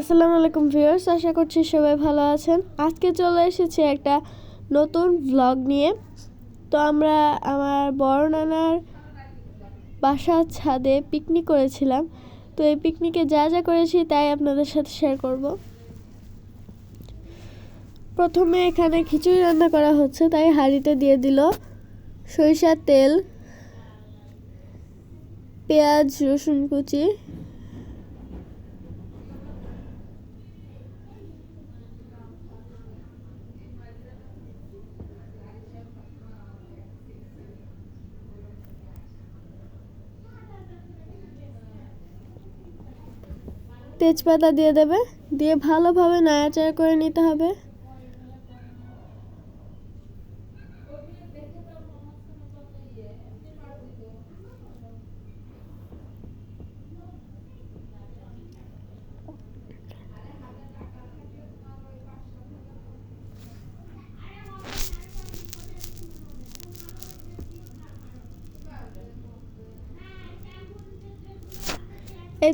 আসসালামু আলাইকুম ভিউয়ার্স, আশা করছি সবাই ভালো আছেন। আজকে চলে এসেছি একটা নতুন ভ্লগ নিয়ে। তো আমরা আমার বড় নানার বাসার ছাদে পিকনিক করেছিলাম। তো এই পিকনিকে যা যা করেছি তাই আপনাদের সাথে শেয়ার করব। প্রথমে এখানে খিচুড়ি রান্না করা হচ্ছে, তাই হাঁড়িতে দিয়ে দিল সরিষার তেল, পেঁয়াজ, রসুন কুচি তেজপাতা দিয়ে দেবে। দিয়ে ভালোভাবে নাড়াচাড়া করে নিতে হবে।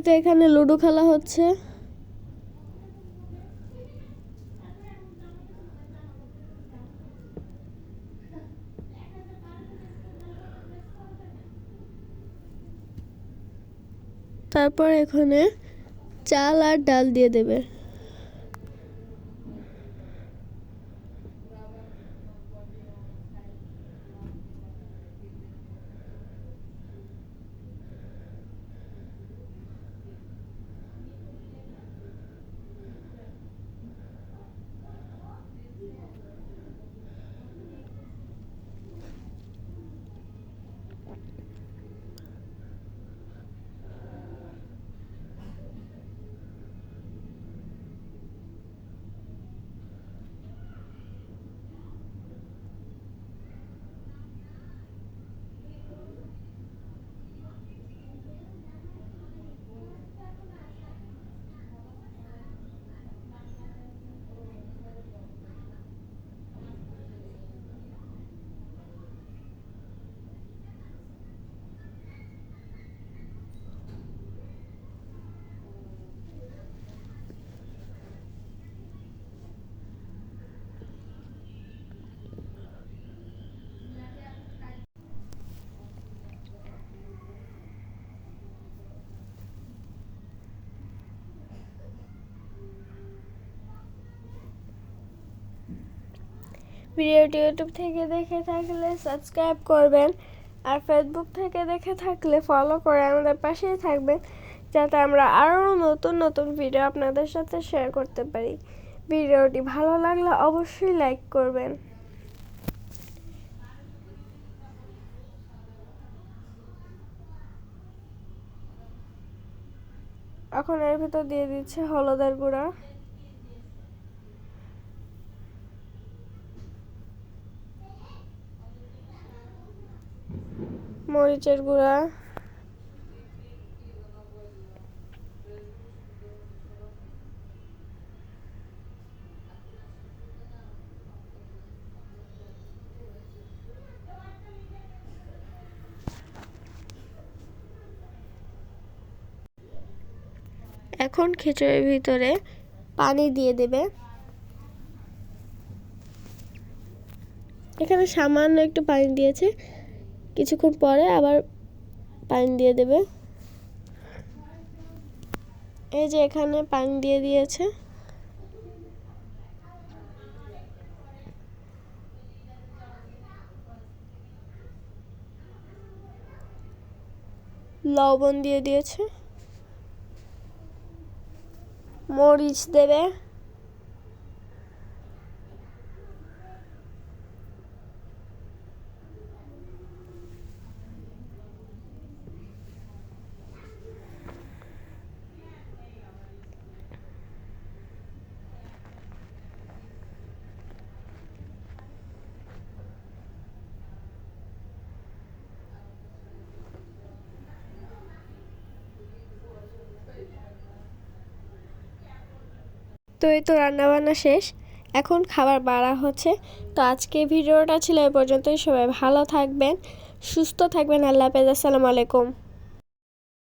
তো এখানে লুডো খেলা হচ্ছে। তারপর এখানে চাল আর ডাল দিয়ে দেবে। ভিডিওটি ইউটিউব থেকে দেখে থাকলে সাবস্ক্রাইব করবেন আর ফেসবুক থেকে দেখে থাকলে ফলো করে আমাদের পাশেই থাকবেন যাতে আমরা আরও নতুন নতুন ভিডিও আপনাদের সাথে শেয়ার করতে পারি। ভিডিওটি ভালো লাগলে অবশ্যই লাইক করবেন। এখন এর ভিতর দিয়ে দিচ্ছে হলুদের গুঁড়া। মরিচের গুঁড়া। এখন খিচুড়ির ভিতরে পানি দিয়ে দেবে। এখানে সামান্য একটু পানি দিয়েছে। কিছুক্ষণ পরে আবার পানি দিয়ে দেবে। এই যে এখানে পানি দিয়ে দিয়েছে। লবণ দিয়ে দিয়েছে। মরিচ দেবে। তো এই তো রান্নাবান্না শেষ। এখন খাবার বাড়া হচ্ছে। তো আজকে ভিডিওটা ছিল এ পর্যন্তই। সবাই ভালো থাকবেন, সুস্থ থাকবেন। আল্লাহ হাফেজ। আসসালামু আলাইকুম।